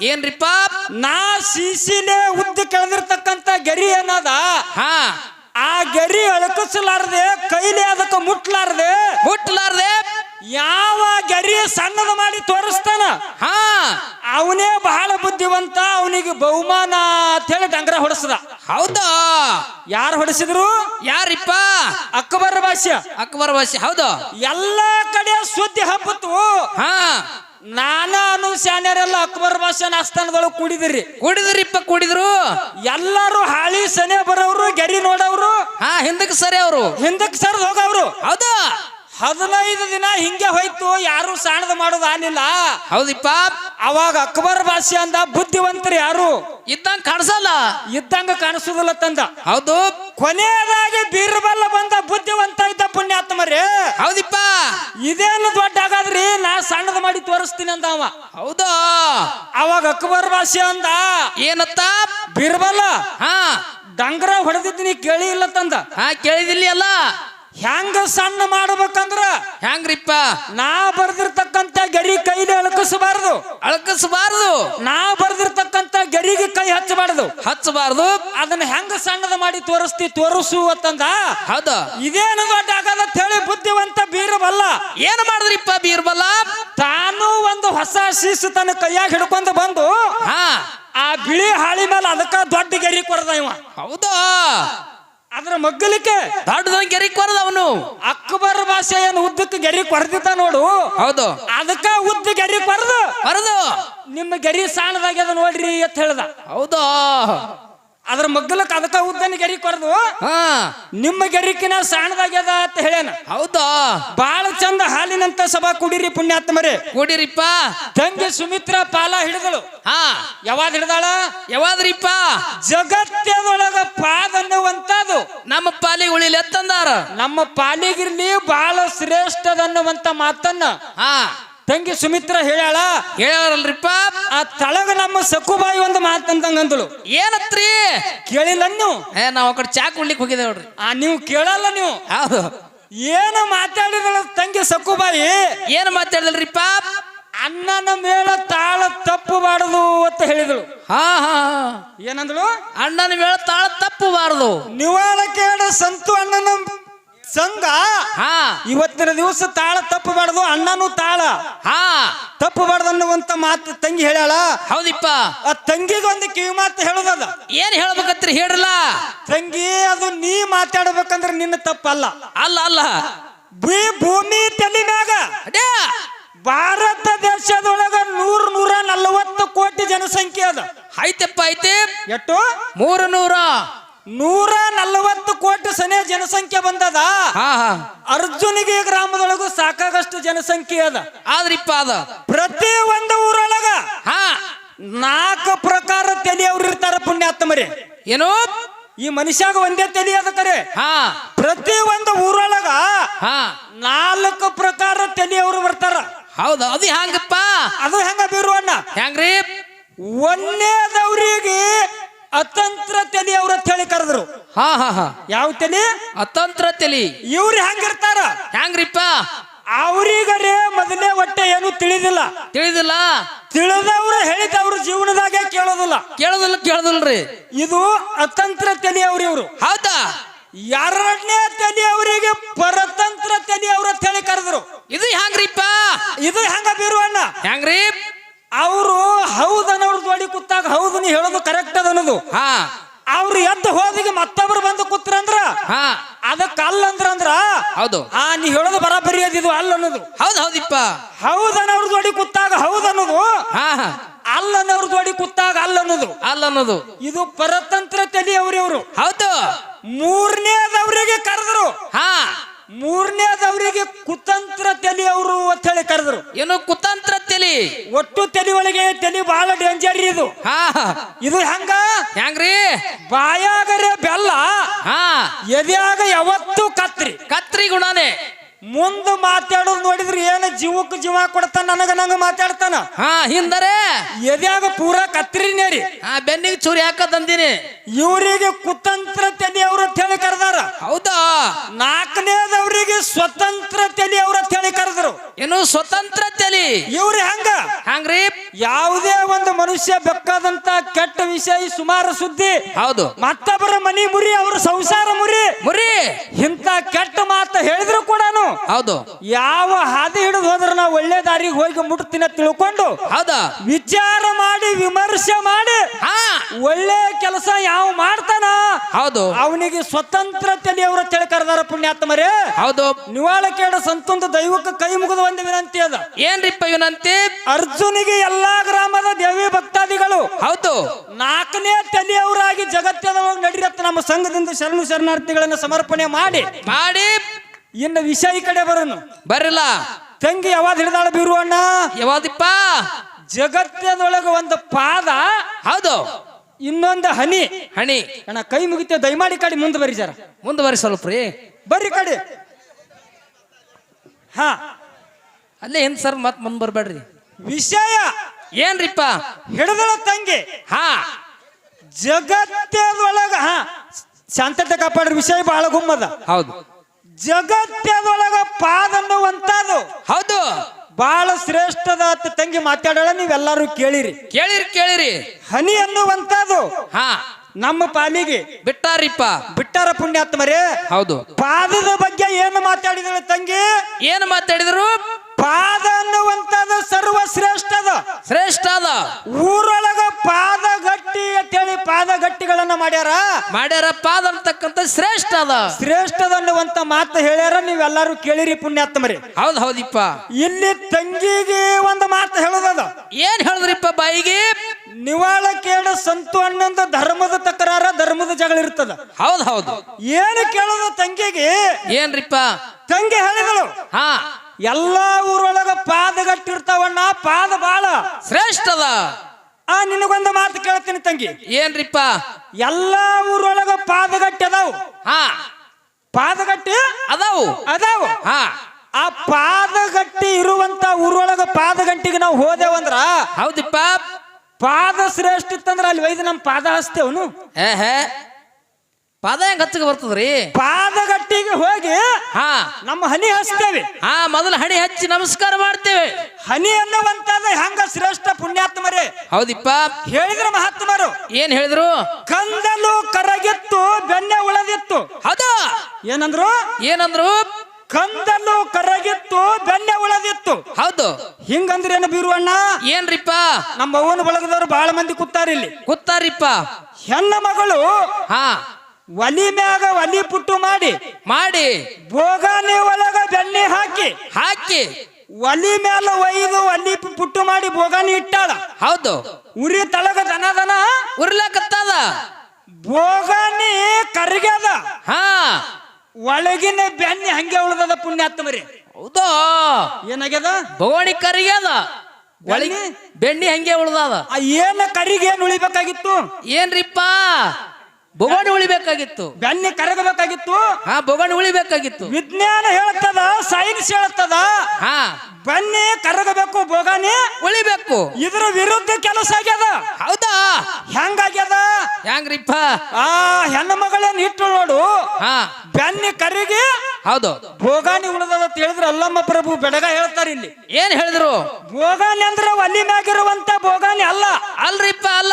ಏನ್ರಿಪ್ಪ ನಾ ಸೀಸಿನೇ ಉದ್ದ ಕೆಳದಿರ್ತಕ್ಕಂತ ಗೆರಿ ಏನದ? ಹಾ. ಆ ಗೆರಿ ಅಳಕಿಸಲಾರದೆ ಕೈಲಿ ಅದಕ್ಕೆ ಮುಟ್ಲಾರದೆ. ಮುಟ್ಲಾರದೆ. ಯಾವ ಗೆರಿ ಸಣ್ಣದ ಮಾಡಿ ತೋರಿಸ್ತಾನ? ಹಾ. ಅವನೇ ಬಹಳ ಬುದ್ಧಿವಂತ ಅವನಿಗೆ ಬಹುಮಾನ ಅಂತ ಹೇಳಿ ಡಂಗ್ರ ಹೊಡೆಸದ. ಹೌದಾ? ಯಾರು ಹೊಡೆಸಿದ್ರು? ಯಾರಿಪ್ಪ? ಅಕ್ಬರ್ ಭಾಷ್ಯ. ಅಕ್ಬರ್ ಭಾಷೆ ಹೌದು. ಎಲ್ಲ ಕಡೆ ಸುದ್ದಿ ಹಬ್ಬತ್ತು. ಹಾ. ನಾನ ಅನು ಶಾನ್ಯರೆಲ್ಲ ಅಕ್ಬರ್ ಭಾಷೆ ಆಸ್ಥಾನದೊಳಗೆ ಕೂಡಿದ್ರಿ. ಕುಡಿದ್ರಿಪ್ಪ ಕೂಡಿದ್ರು. ಎಲ್ಲರೂ ಹಾಳಿ ಸನೆ ಬರೋರು ಗೆರಿ ನೋಡವ್ರು. ಹಾ ಹಿಂದಕ್ಕೆ ಸರಿ ಅವರು. ಹಿಂದಕ್ಕೆ ಸರ್ದ್ ಹೋಗವ್ರು. ಹೌದು. ಹದಿನೈದು ದಿನ ಹಿಂಗೆ ಹೋಯ್ತು ಯಾರು ಸಾಣದ ಮಾಡೋದು ಆನಿಲ್ಲ ಹೌದಿಪ್ಪ. ಅವಾಗ ಅಕ್ಬರ್ ಭಾಷೆ ಅಂದ ಬುದ್ಧಿವಂತರು ಯಾರು? ಇದ್ದಂಗ ಕಾಣಿಸಲ್ಲ. ಇದ್ದಂಗ ಕಾಣಿಸುದಿಲ್ಲ ತಂದ. ಹೌದು. ಕೊನೆಯದಾಗಿ ಬೀರ್ಬಲ್ಲ ಬಂದ ಬುದ್ಧಿವಂತ ಇದ್ದ ಪುಣ್ಯಾತ್ಮರೇ. ಹೌದಿಪ್ಪ. ಇದೇನು ದೊಡ್ಡ ಆಗಾದ್ರಿ ನಾ ಸಣ್ಣದ ಮಾಡಿ ತೋರಿಸ್ತೀನಿ ಅಂದ ಅವ. ಹೌದು. ಅವಾಗ ಅಕ್ಬರ್ ಭಾಷೆ ಅಂದ ಏನತ್ತ? ಬೀರ್ಬಲ್ಲ ಹಾ. ಡಂಗ್ರ ಹೊಡೆದಿದ್ದೀನಿ ಕೇಳಿ ಇಲ್ಲ ತಂದ. ಹಾ ಕೇಳಿದಿಲ್ಲ ಅಲ್ಲ. ಹೆಂಗ ಸಣ್ಣ ಮಾಡ್ಬೇಕಂದ್ರ ಹೆಂಗ್ರಿಪ್ಪ? ನಾ ಬರ್ದಿರ್ತಕ್ಕಂತ ಗರಿ ಕೈಲಿ ಅಳಕಿಸಬಾರದು. ಅಳಕಸ್ಬಾರ್ದು. ನಾ ಬರ್ದಿರ್ತಕ್ಕಂತ ಗರಿಗೆ ಕೈ ಹಚ್ಚಬಾರದು. ಹಚ್ಚಬಾರ್ದು. ಅದನ್ನ ಹೆಂಗ ಸಣ್ಣದ ಮಾಡಿ ತೋರಿಸ್ತಿ ತೋರಿಸು ಅಂತಂದ? ಹೌದು. ಇದೇನು ದೊಡ್ಡ ಆಗದ ಹೇಳಿ ಬುದ್ಧಿವಂತ ಬೀರಬಲ್ಲ. ಏನ್ ಮಾಡಿದ್ರಿಪ್ಪ ಬೀರ್ಬಲ್ಲ? ತಾನು ಒಂದು ಹೊಸ ಶೀಸು ತನ್ನ ಕೈಯಾಗ ಹಿಡ್ಕೊಂಡು ಬಂದು ಹಾ. ಆ ಬಿಳಿ ಹಾಳಿ ಮೇಲೆ ಅದಕ್ಕ ದೊಡ್ಡ ಗರಿ ಕೊಡದ ಇವ. ಹೌದು? ಅದ್ರ ಮಗ್ಗಲಿಕ್ಕೆ ದೊಡ್ಡದೊಂದು ಗೆರಿ ಕೊರದ ಅವನು. ಅಕ್ಬರ್ ಭಾಷೆ ಏನು ಉದ್ದಕ್ಕೆ ಗೆರಿ ಕೊರ್ದಿದ್ದ ನೋಡು. ಹೌದು. ಅದಕ್ಕ ಉದ್ದ ಗೆರಿ ಕೊರದು. ಬರದು ನಿಮ್ಮ ಗೆರಿ ಸಾಣದಾಗ್ಯದ ನೋಡ್ರಿ ಅಂತ ಹೇಳ್ದ. ಹೌದು. ಅದ್ರ ಮಗ್ಗಲಕ್ಕೆ ಅದಕ್ಕ ಉದ್ದನ ಗೆರಿ ಕೊರದು. ಹಾ. ನಿಮ್ಮ ಗೆರಿಕಿನ ಸಣ್ಣದಾಗ್ಯದ ಅಂತ ಹೇಳ್ಯಾನ. ಹೌದಾ? ಬಾಳ ಚಂದ ಹಾಲಿನಂತ ಸಭಾ ಕುಡಿರಿ ಪುಣ್ಯಾತ್ಮರೇ. ಕುಡಿರಿಪ್ಪ. ತಂಗಿ ಸುಮಿತ್ರ ಪಾಲ ಹಿಡಿದಳು. ಹಾ. ಯಾವಾಗ ಹಿಡ್ದಾಳ? ಯಾವಾದ್ರಿಪ್ಪ? ಜಗತ್ತದೊಳಗ ಪಾದ ನಮ್ಮ ಪಾಲಿ ಉಳಿಲಿ ಅತ್ತಂದಾರ ನಮ್ಮ ಪಾಲಿಗಿರ್ಲಿ ಬಹಳ ಶ್ರೇಷ್ಠದನ್ನುವಂತ ಮಾತನ್ನ. ಹಾ. ತಂಗಿ ಸುಮಿತ್ರ ಹೇಳ್ಯಾಳ ಹೇಳಲ್ರಿಪ್ಪ ಆ ತಳಗ ನಮ್ಮ ಸಕುಬಾಯಿ ಒಂದು ಮಾತಂತಂಗಂದಳು ಏನತ್ರಿ? ಕೇಳಿಲ್ಲ ನೀವು ಏ ನಾವ್ ಆ ಕಡೆ ಚಾ ಕುಡ್ಲಿಕ್ಕೆ ಹೋಗಿದ್ದೇವೆ ನೋಡ್ರಿ. ಆ ನೀವು ಕೇಳಲ್ಲ ನೀವು? ಹೌದು. ಏನು ಮಾತಾಡಿದಳ ತಂಗಿ ಸಕುಬಾಯಿ ಏನು ಮಾತಾಡಿದ್ರಿಪ್ಪ ಅಣ್ಣನ ಮೇಳ ತಾಳ ತಪ್ಪು ಬಾರದು ಅಂತ ಹೇಳಿದಳು. ಹಾ ಹಾ ಏನಂದಳು? ಅಣ್ಣನ ಮೇಳ ತಾಳ ತಪ್ಪಬಾರದು. ನಿವಾಳ ಕೇಳ ಸಂತು ಅಣ್ಣನ ಸಂಘ ಹಾ. ಇವತ್ತಿನ ದಿವಸ ತಾಳ ತಪ್ಪು ಬಾರದು ಅಣ್ಣನು ತಾಳ. ಹಾ. ತಪ್ಪು ಬಾರ್ದು ಅನ್ನುವಂತ ಮಾತು ತಂಗಿ ಹೇಳ್ಯಾಳ. ಹೌದಿಪ್ಪ. ಆ ತಂಗಿಗೊಂದು ಕಿವಿ ಮಾತು ಹೇಳುದದ. ಏನ್ ಹೇಳ್ಬೇಕತ್ರಿ ಹೇಳ್ರಲ್ಲ. ತಂಗಿ ಅದು ನೀ ಮಾತಾಡ್ಬೇಕಂದ್ರೆ ನಿನ್ನ ತಪ್ಪಲ್ಲ. ಅಲ್ಲ ಅಲ್ಲ. ಭೂಮಿ ತಲೆ ಮ್ಯಾಗ ಭಾರತ ದೇಶದೊಳಗ ನೂರ ನೂರ ನಲವತ್ತು ಕೋಟಿ ಜನಸಂಖ್ಯೆ ಅದ. ಐತೆಪ್ಪ ಐತೆ. ಎಷ್ಟು ಮೂರು ನೂರ. ನೂರ ನಲವತ್ತು ಕೋಟಿ ಸನೆ ಜನಸಂಖ್ಯೆ ಬಂದದ. ಹಾ ಹಾ. ಅರ್ಜುನಿಗೆ ಗ್ರಾಮದೊಳಗೂ ಸಾಕಾಗಷ್ಟು ಜನಸಂಖ್ಯೆ ಅದ. ಆದ್ರಿಪ್ಪ ಅದ. ಪ್ರತಿ ಒಂದು ಊರೊಳಗ ಹಾ. ನಾಲ್ಕು ಪ್ರಕಾರ ತಲೆಯವ್ರು ಇರ್ತಾರ ಪುಣ್ಯಾತ್ಮರಿ. ಏನೋ? ಈ ಮನುಷ್ಯಾಗ ಒಂದೇ ತಲೆ ಅದ ಕರೆ. ಹಾ. ಪ್ರತಿ ಒಂದು ಊರೊಳಗ ಹಾ. ನಾಲ್ಕು ಪ್ರಕಾರ ತಲೆಯವರು ಬರ್ತಾರ. ಹೌದು ಅದು ಹ್ಯಾಂಗಪ್ಪ ಅದು ಹೆಂಗ ಬೀರುವಣ್ಣ ಹೆಂಗ್ರಿ? ಒಂದೇದವ್ರಿಗೆ ಅತಂತ್ರ ತಲಿ ಅವ್ರ ಅಂತ ಹೇಳಿ ಕರೆದ್ರು. ಹಾ ಹಾ ಹಾ. ಯಾವ ತಲಿ? ಅತಂತ್ರ ತಲಿ ಇವ್ರು ಹೆಂಗಿರ್ತಾರ ಹೆಂಗ್ರಿಪ್ಪ? ಅವ್ರಿಗರೇ ಮೊದಲೇ ಒಟ್ಟೆ ಏನು ತಿಳಿದಿಲ್ಲ. ತಿಳಿದಿಲ್ಲ? ತಿಳಿದವ್ರು ಹೇಳಿದವ್ರ ಜೀವನದಾಗೆ ಕೇಳೋದಿಲ್ಲ. ಕೇಳೋದಿಲ್ಲ ಕೇಳೋದಿಲ್ರಿ. ಇದು ಅತಂತ್ರ ತಲಿ ಅವ್ರಿ ಇವ್ರು. ಹೌದಾ? ಎರಡನೇ ತಲಿ ಅವರಿಗೆ ಪರತಂತ್ರ ತಲಿ ಅವ್ರ ಅಂತ ಹೇಳಿ ಕರೆದ್ರು. ಇದು ಹ್ಯಾಂಗ್ರಿಪ್ಪ ಇದು ಹೆಂಗ ಬೀರುವಣ್ಣ ಹ್ಯಾಂಗ್ರಿ ಅವರು ಹೌದನ್ನವ್ರ ಜೋಡಿ ಕೂತಾಗ ಹೌದು ನೀ ಹೇಳೋದು ಕರೆಕ್ಟ್ ಅದ ಅನ್ನೋದು ಹಾ. ಅವ್ರು ಎದ್ದು ಹೋದಿಗೆ ಮತ್ತೊಬ್ರು ಬಂದು ಕೂತ್ರಂದ್ರ ಹಾ. ಅದಕ್ಕೆ ಅಲ್ಲ ಅಂದ್ರ ಅಂದ್ರ? ಹೌದು. ಆ ನೀ ಹೇಳೋದು ಬರಾಬರಿ ಅದಿದು ಅಲ್ಲ ಅನ್ನೋದು. ಹೌದು ಹೌದಿಪ್ಪ. ಹೌದನ್ನವ್ರ ಜೋಡಿ ಕೂತಾಗ ಹೌದು ಅನ್ನೋದು. ಹಾ. ಹಾ ಅಲ್ಲನವ್ರ ಜೋಡಿ ಕೂತಾಗ ಅಲ್ಲ ಅನ್ನೋದು. ಅಲ್ಲ ಅನ್ನೋದು. ಇದು ಪರತಂತ್ರ ತಲಿ ಅವರು ಹೌದು. ಮೂರನೇದವರಿಗೆ ಕರೆದ್ರು. ಹಾ. ಮೂರನೇದವರಿಗೆ ಕುತಂತ್ರ ತಲಿ ಅವರು ಅಂತ ಹೇಳಿ ಕರೆದ್ರು. ಏನು ಕುತಂತ್ರ ತಲಿ? ಒಟ್ಟು ತಲಿ ಒಳಗೆ ತಲಿ ಬಹಳ ಡೇಂಜರ್ ಇದು. ಹಾ. ಇದು ಹೆಂಗ? ಹೆಂಗ್ರಿ? ಬಾಯಾಗರೆ ಬೆಲ್ಲ ಹಾ. ಎದೆಯಾಗ ಯಾವತ್ತೂ ಕತ್ರಿ. ಕತ್ರಿ ಗುಣನೇ. ಮುಂದ ಮಾತಾಡೋದು ನೋಡಿದ್ರೆ ಏನು ಜೀವಕ್ಕೆ ಜೀವ ಕೊಡ್ತಾನ ನನಗ ನಂಗ ಮಾತಾಡ್ತಾನ? ಹಾ ಹಿಂದರೆ. ಎದ್ಯಾಗ ಪೂರ ಕತ್ರಿ ನೀರಿ. ಹಾ ಬೆನ್ನಿಗೆ ಚೂರಿ ಹಾಕ ತಂದಿನಿ. ಇವರಿಗೆ ಕುತಂತ್ರ ತೆಲಿ ಅವ್ರ ಅಂತ ಹೇಳಿ ಕರೆದಾರ. ಹೌದಾ? ನಾಲ್ಕನೇದವರಿಗೆ ಸ್ವತಂತ್ರ ತೆಲಿ ಅವ್ರ ಅಂತ ಹೇಳಿ ಕರೆದ್ರು. ಏನು ಸ್ವತಂತ್ರ ತೆಲಿ ಇವ್ರಿ ಹಂಗ? ಹಂಗ್ರಿ? ಯಾವುದೇ ಒಂದು ಮನುಷ್ಯ ಬೆಕ್ಕಾದಂತ ಕೆಟ್ಟ ವಿಷಯ ಸುಮಾರು ಸುದ್ದಿ ಹೌದು. ಮತ್ತೊಬ್ಬರ ಮನಿ ಮುರಿ ಅವ್ರ ಸಂಸಾರ ಮುರಿ. ಮುರಿ. ಇಂಥ ಕೆಟ್ಟ ಮಾತು ಹೇಳಿದ್ರು ಕೂಡನು ಹೌದು. ಯಾವ ಹಾದಿ ಹಿಡಿದು ಹೋದ್ರೆ ನಾವು ಒಳ್ಳೆ ದಾರಿಗೆ ಹೋಗಿ ಮುಟ್ತೀನಿ ತಿಳ್ಕೊಂಡು ಹೌದಾ? ವಿಚಾರ ಮಾಡಿ ವಿಮರ್ಶೆ ಮಾಡಿ ಒಳ್ಳೆ ಕೆಲಸ ಯಾವ ಮಾಡ್ತಾನ ಹೌದು. ಅವನಿಗೆ ಸ್ವತಂತ್ರ ತಲೆಯವರ ತಿಳಿ ಕರೆದಾರ ಪುಣ್ಯಾತ್ಮರೇ. ಹೌದು. ನಿವಾಳಕೇಡ ಸಂತೊಂದು ದೈವಕ್ಕೆ ಕೈ ಮುಗಿದ ಒಂದು ವಿನಂತಿ ಅದ. ಏನ್ರಿಪ್ಪ ವಿನಂತಿ? ಅರ್ಜುನಿಗೆ ಎಲ್ಲಾ ಗ್ರಾಮದ ದೇವಿ ಭಕ್ತಾದಿಗಳು ಹೌದು. ನಾಲ್ಕನೇ ತಲೆಯವರಾಗಿ ಜಗತ್ತಿನ ನಡಿರತ್ತ ನಮ್ಮ ಸಂಘದಿಂದ ಶರಣು ಶರಣಾರ್ಥಿಗಳನ್ನ ಸಮರ್ಪಣೆ ಮಾಡಿ. ಮಾಡಿ. ಇನ್ನು ವಿಷ ಈ ಕಡೆ ಬರೋನು. ಬರಲ್ಲ ತಂಗಿ ಯಾವಾಗ ಹಿಡಿದಾಳ ಬೀರುವಣ್ಣ ಯಾವಾದಿಪ್ಪ? ಜಗತ್ತಿನೊಳಗ ಒಂದು ಪಾದ. ಹೌದು. ಇನ್ನೊಂದು ಹನಿ. ಹನಿ ಅಣ್ಣ ಕೈ ಮುಗಿತೆ ದಯಮಾಡಿ ಕಡೆ ಮುಂದೆ ಬರ್ರಿ ಸರ್ ಮುಂದೆ ಮುಂದುವರಿ ಸ್ವಲ್ಪ ರೀ. ಬರ್ರಿ ಕಡೆ. ಹಾ. ಅಲ್ಲೇ ಏನ್ ಸರ್ ಮತ್ ಮುಂದ್ ಬರ್ಬೇಡ್ರಿ? ವಿಷಯ. ಏನ್ರಿಪ್ಪ? ಹಿಡಿದಳ ತಂಗಿ. ಹಾ. ಜಗತ್ತದೊಳಗ ಹಾ. ಶಾಂತತೆ ಕಾಪಾಡ್ರಿ ವಿಷಯ ಬಹಳ ಗುಮ್ಮದ. ಹೌದು. ಜಗತ್ತದೊಳಗ ಪಾದ ಅನ್ನುವಂತದ್ದು ಹೌದು. ಬಹಳ ಶ್ರೇಷ್ಠದ ತಂಗಿ ಮಾತಾಡೋಣ ನೀವೆಲ್ಲರೂ ಕೇಳಿರಿ. ಕೇಳಿರಿ ಕೇಳಿರಿ. ಹನಿ ಅನ್ನುವಂತದ್ದು ಹಾ. ನಮ್ಮ ಪಾಲಿಗೆ. ಬಿಟ್ಟಾರಿಪ್ಪ. ಬಿಟ್ಟಾರ ಪುಣ್ಯಾತ್ಮರೇ. ಹೌದು. ಪಾದದ ಬಗ್ಗೆ ಏನು ಮಾತಾಡಿದಳು ತಂಗಿ? ಏನು ಮಾತಾಡಿದ್ರು? ಪಾದ ಅನ್ನುವಂಥದ್ದು ಸರ್ವಶ್ರೇಷ್ಠದ. ಶ್ರೇಷ್ಠ ಅದ ಊರೊಳಗ ಪಾದ ಗಟ್ಟಿ ಅಂತೇಳಿ ಪಾದ ಗಟ್ಟಿಗಳನ್ನ ಮಾಡ್ಯಾರ. ಮಾಡ್ಯಾರ ಪಾದ ಅಂತಕ್ಕಂಥ ಶ್ರೇಷ್ಠ ಅದ ಶ್ರೇಷ್ಠದ ಅನ್ನುವಂತ ಮಾತು ಹೇಳ್ಯಾರ ನೀವೆಲ್ಲರೂ ಕೇಳಿರಿ ಪುಣ್ಯಾತ್ಮರಿ. ಹೌದ್ ಹೌದಿಪ್ಪ. ಇಲ್ಲಿ ತಂಗಿಗೆ ಒಂದು ಮಾತು ಹೇಳೋದದ. ಏನ್ ಹೇಳಿದ್ರಿಪ್ಪ ಬಾಯಿಗೆ? ನಿವಾಳ ಕೇಳ ಸಂತು ಅನ್ನೊಂದು ಧರ್ಮದ ತಕರಾರ ಧರ್ಮದ ಜಗಳ ಇರ್ತದ. ಹೌದ್ ಹೌದು. ಏನು ಕೇಳೋದು ತಂಗಿಗೆ? ಏನ್ರಿಪ್ಪ? ತಂಗಿ ಹೇಳಿದಳು. ಹಾ. ಎಲ್ಲಾ ಊರೊಳಗ ಪಾದ ಗಟ್ಟಿರ್ತಾವಣ್ಣ ಪಾದ ಬಾಳ. ಶ್ರೇಷ್ಠದ. ಆ ನಿನಗೊಂದು ಮಾತು ಕೇಳ್ತೀನಿ ತಂಗಿ. ಏನ್ರಿಪ್ಪ? ಎಲ್ಲಾ ಊರೊಳಗ ಪಾದಗಟ್ಟಿ ಅದಾವು. ಹಾ. ಪಾದಗಟ್ಟಿ ಅದಾವು. ಅದಾವು. ಹಾ. ಆ ಪಾದಗಟ್ಟಿ ಇರುವಂತ ಊರೊಳಗ ಪಾದಗಂಟಿಗೆ ನಾವು ಹೋದೆವಂದ್ರ ಹೌದಿಪ್ಪ. ಪಾದ ಶ್ರೇಷ್ಠ ಇತ್ತಂದ್ರ ಅಲ್ಲಿ ವೈದ್ಯ ನಮ್ಮ ಪಾದ ಹಚ್ತೇವನು. ಹೇ ಹೇ ಪಾದ ಹೆಂಗ್ ಹಚ್ಚಗ ಬರ್ತದ್ರಿ? ಪಾದಗಟ್ಟಿಗೆ ಹೋಗಿ ಹಾ. ನಮ್ಮ ಹನಿ ಹಚ್ತೇವೆ. ಹಾ ಮೊದಲು ಹಣಿ ಹಚ್ಚಿ ನಮಸ್ಕಾರ ಮಾಡ್ತೇವೆ. ಹನಿ ಅನ್ನುವಂತದ ಹಂಗ ಶ್ರೇಷ್ಠ ಪುಣ್ಯಾತ್ಮರೇ? ಹೌದಿಪ್ಪ. ಹೇಳಿದ್ರ ಮಹಾತ್ಮರು. ಏನ್ ಹೇಳಿದ್ರು? ಕಂದಲು ಕರಗಿತ್ತು ಬೆನ್ನೆ ಉಳದಿತ್ತು. ಹೌದು. ಏನಂದ್ರು? ಏನಂದ್ರು? ಕಂದಲು ಕರಗಿತ್ತು ಬೆನ್ನೆ ಉಳದಿತ್ತು. ಹೌದು. ಹಿಂಗಂದ್ರೆ ಏನು ಬೀರುವಣ್ಣ ಏನ್ರಿಪ್ಪ? ನಮ್ಮ ಅವನು ಬಳಗದವರು ಬಹಳ ಮಂದಿ ಕೂತಾರಿ ಇಲ್ಲಿ ಕೂತಾರಿಪ್ಪ. ಹೆಣ್ಣ ಮಗಳು ಹಾ. ಒಲಿ ಮ್ಯಾಗ ಒಲಿ ಪುಟ್ಟು ಮಾಡಿ. ಮಾಡಿ. ಭೋಗಾನೆ ಒಳಗ ಬೆಣ್ಣೆ ಹಾಕಿ. ಹಾಕಿ. ಒಲಿ ಮ್ಯಾಲ ಒಯ್ದು ಒಲಿ ಪುಟ್ಟು ಮಾಡಿ ಬೋಗಾನಿ ಇಟ್ಟಾಳ. ಹೌದು. ಉರಿ ತಳಗ ದನ ದನ? ಉರ್ಲಕತ್ತದ. ಭೋಗಾನಿ ಕರ್ಗ್ಯದ. ಹಾ. ಒಳಗಿನ ಬೆಣ್ಣೆ ಹಂಗೆ ಉಳ್ದದ ಪುಣ್ಯಾತ್ಮರಿ ಹೌದು. ಏನಾಗ್ಯದ? ಭಗವಾನಿ ಕರಿಗ್ಯದ. ಒಳಗಿ ಬೆಣ್ಣೆ? ಹಂಗೆ ಉಳ್ದದ. ಏನ ಕರಿಗೆ ಏನ್ ಉಳಿಬೇಕಾಗಿತ್ತು? ಏನ್ರಿಪ್ಪ? ಬೊಗಣಿ ಉಳಿಬೇಕಾಗಿತ್ತು. ಬೆನ್ನಿ ಕರಗಬೇಕಾಗಿತ್ತು ಹಾ ಬೊಗಣಿ ಉಳಿಬೇಕಾಗಿತ್ತು. ವಿಜ್ಞಾನ ಹೇಳ್ತದ ಸೈನ್ಸ್ ಹೇಳ್ತದ. ಹಾ. ಬನ್ನಿ ಕರಗಬೇಕು ಬೋಗಾನಿ ಉಳಿಬೇಕು. ಇದ್ರ ವಿರುದ್ಧ ಕೆಲಸ ಆಗ್ಯದ. ಹೌದಾ? ಹೆಂಗಾಗ್ಯದ ಹೆಂಗ್ರಿಪ್ಪ? ಆ ಹೆಣ್ಣು ಮಗಳೇನ್ ಇಟ್ಟು ನೋಡು. ಹಾ. ಬೆನ್ನಿ ಕರಿಗೆ ಹೌದು. ಭೋಗಾನಿ ಉಳಿದದ ಅಂತ ಹೇಳಿದ್ರೆ ಅಲ್ಲಮ್ಮ ಪ್ರಭು ಬೆಡಗ ಹೇಳ್ತಾರೆ ಇಲ್ಲಿ. ಏನ್ ಹೇಳಿದ್ರು? ಭೋಗಾನಿ ಅಂದ್ರೆ ಒಲಿ ಮ್ಯಾಗಿರುವಂತ ಭೋಗಾನಿ ಅಲ್ಲ. ಅಲ್ರಿಪ್ಪ ಅಲ್ಲ.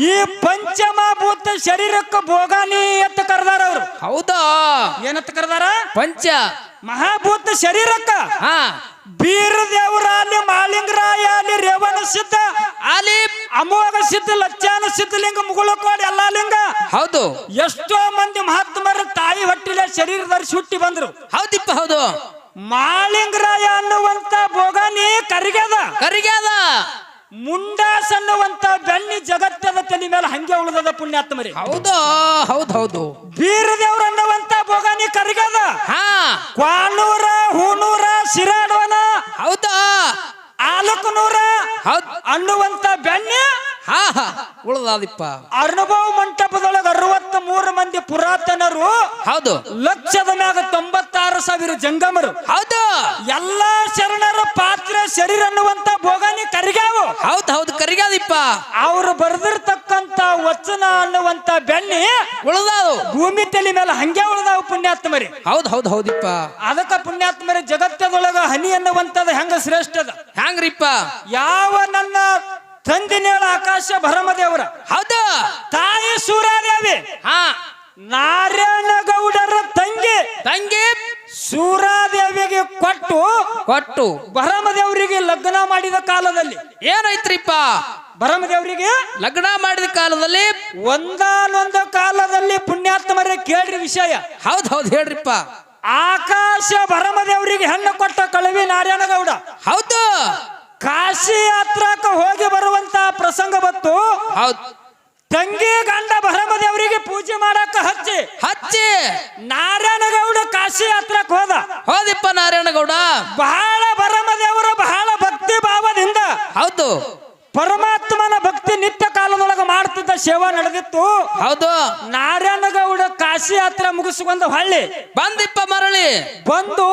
ಈ ಪಂಚಮಭೂತ ಶರೀರಕ್ಕೆ ಭೋಗಾನಿ ಅಂತ ಕರೆದಾರ ಅವ್ರು. ಹೌದಾ. ಏನಂತ ಕರೆದಾರ? ಪಂಚ. ಮಹಾಭೂತ ಶರೀರಕ್ಕ. ಹಾ. ಬೀರ ದೇವರ ಅಲ್ಲಿ ಮಾಲಿಂಗರಾಯ ಅಲ್ಲಿ ರೇವಣ ಸಿದ್ಧ ಅಲ್ಲಿ ಅಮೋಘ ಸಿದ್ಧ ಲಚ್ಚಾನ ಸಿದ್ಧಲಿಂಗ ಮುಗುಳಕೋಡಿ ಎಲ್ಲಾ ಲಿಂಗ. ಹೌದು. ಎಷ್ಟೋ ಮಂದಿ ಮಹಾತ್ಮರ ತಾಯಿ ಹೊಟ್ಟಿಲೆ ಶರೀರ ಧರಿಸಿ ಹುಟ್ಟಿ ಬಂದ್ರು. ಹೌದಿಪ್ಪ ಹೌದು. ಮಾಲಿಂಗರಾಯ ಅನ್ನುವಂತ ಭೋಗಾನಿ ಕರಿಗದ ಕರಿಗ್ಯಾದ. ಮುಂಡಾಸ್ ಅನ್ನುವಂತ ಬೆಣ್ಣಿ ಜಗತ್ತದ ತಲೆ ಮೇಲೆ ಹಂಗೆ ಉಳಿದದ ಪುಣ್ಯಾತ್ಮರಿ. ಹೌದು? ಹೌದು ಹೌದು. ಬೀರದೇವ್ರ ಅನ್ನುವಂತ ಭೋಗಾನಿ ಕರಿಗದ. ಹಾ. ಕ್ವಾನೂರ ಹೂನೂರ ಶಿರಾಡವನ. ಹೌದಾ? ಆಲಕನೂರ ಹೌದ್. ಅನ್ನುವಂತ ಬೆಣ್ಣೆ ಹಾ ಹಾ ಉಳ್ದಾದಿಪ್ಪ. ಅನುಭವ ಮಂಟಪದೊಳಗ ಅರವತ್ತ ಮೂರು ಮಂದಿ ಪುರಾತನರು ಹೌದು. ಲಕ್ಷದ ಮ್ಯಾಗ ತೊಂಬತ್ತಾರು ಸಾವಿರ ಜಂಗಮರು. ಹೌದು. ಎಲ್ಲಾ ಶರಣರ ಪಾತ್ರ ಶರೀರ ಅನ್ನುವಂತ ಭೋಗಾನಿ ಕರಿಗಾವು ಹೌದು ಹೌದು ಕರಿಗಾದಿಪ್ಪ ಅವ್ರು ಬರೆದಿರ್ತಕ್ಕಂತ ವಚನ ಅನ್ನುವಂತ ಬೆಣ್ಣೆ ಉಳ್ದಾವು. ಭೂಮಿ ತಲೆ ಮೇಲೆ ಹಂಗೆ ಉಳ್ದಾವು ಪುಣ್ಯಾತ್ಮರಿ. ಹೌದು ಹೌದು ಹೌದಿಪ್ಪ. ಅದಕ್ಕ ಪುಣ್ಯಾತ್ಮರಿ ಜಗತ್ತದೊಳಗ ಹನಿ ಅನ್ನುವಂತದ ಹೆಂಗ ಶ್ರೇಷ್ಠದ? ಹ್ಯಾಂಗ್ರಿಪ್ಪ? ಯಾವ ನನ್ನ ತಂದಿನೇಳ ಆಕಾಶ ಭರಮದೇವರ. ಹೌದು. ತಾಯಿ ಸೂರಾದೇವಿ ಹಾ. ನಾರಾಯಣಗೌಡರ ತಂಗಿ. ತಂಗಿ. ಸೂರಾದೇವಿಗೆ ಕೊಟ್ಟು ಕೊಟ್ಟು. ಭರಮದೇವರಿಗೆ ಲಗ್ನ ಮಾಡಿದ ಕಾಲದಲ್ಲಿ. ಏನೈತ್ರಿಪ್ಪ? ಭರಮದೇವರಿಗೆ ಲಗ್ನ ಮಾಡಿದ ಕಾಲದಲ್ಲಿ? ಒಂದಾನೊಂದು ಕಾಲದಲ್ಲಿ ಪುಣ್ಯಾತ್ಮರೇ ಕೇಳ್ರಿ ವಿಷಯ. ಹೌದು ಹೌದು ಹೇಳ್ರಿಪ್ಪ. ಆಕಾಶ ಭರಮದೇವರಿಗೆ ಹೆಣ್ಣು ಕೊಟ್ಟ ಕಳವಿ ನಾರಾಯಣಗೌಡ ಹೌದು. ಕಾಶಿ ಯಾತ್ರಕ್ಕೆ ಹೋಗಿ ಬರುವಂತ ಪ್ರಸಂಗ ಬತ್ತು ಹೌದು. ತಂಗಿ ಗಂಡ ಭರಮದೇವರಿಗೆ ಪೂಜೆ ಮಾಡಕ್ಕ ಹಚ್ಚಿ. ಹಚ್ಚಿ. ನಾರಾಯಣಗೌಡ ಕಾಶಿ ಯಾತ್ರಕ್ಕೆ ಹೋದ. ಹೋದಿಪ್ಪ ನಾರಾಯಣಗೌಡ. ಬಹಳ ಭರಮದೇವರು ಬಹಳ ಭಕ್ತಿ ಭಾವದಿಂದ ಹೌದು. ಪರಮಾತ್ಮನ ಭಕ್ತಿ ನಿತ್ಯ ಕಾಲದೊಳಗ ಮಾಡ್ತಿದ್ದ ಸೇವಾ ನಡೆದಿತ್ತು. ಹೌದು. ನಾರಾಯಣಗೌಡ ಕಾಶಿ ಯಾತ್ರೆ ಮುಗಿಸಿಕೊಂಡು ಹೊಳ್ಳಿ. ಬಂದಿಪ್ಪ ಮರಳಿ. ಬಂದು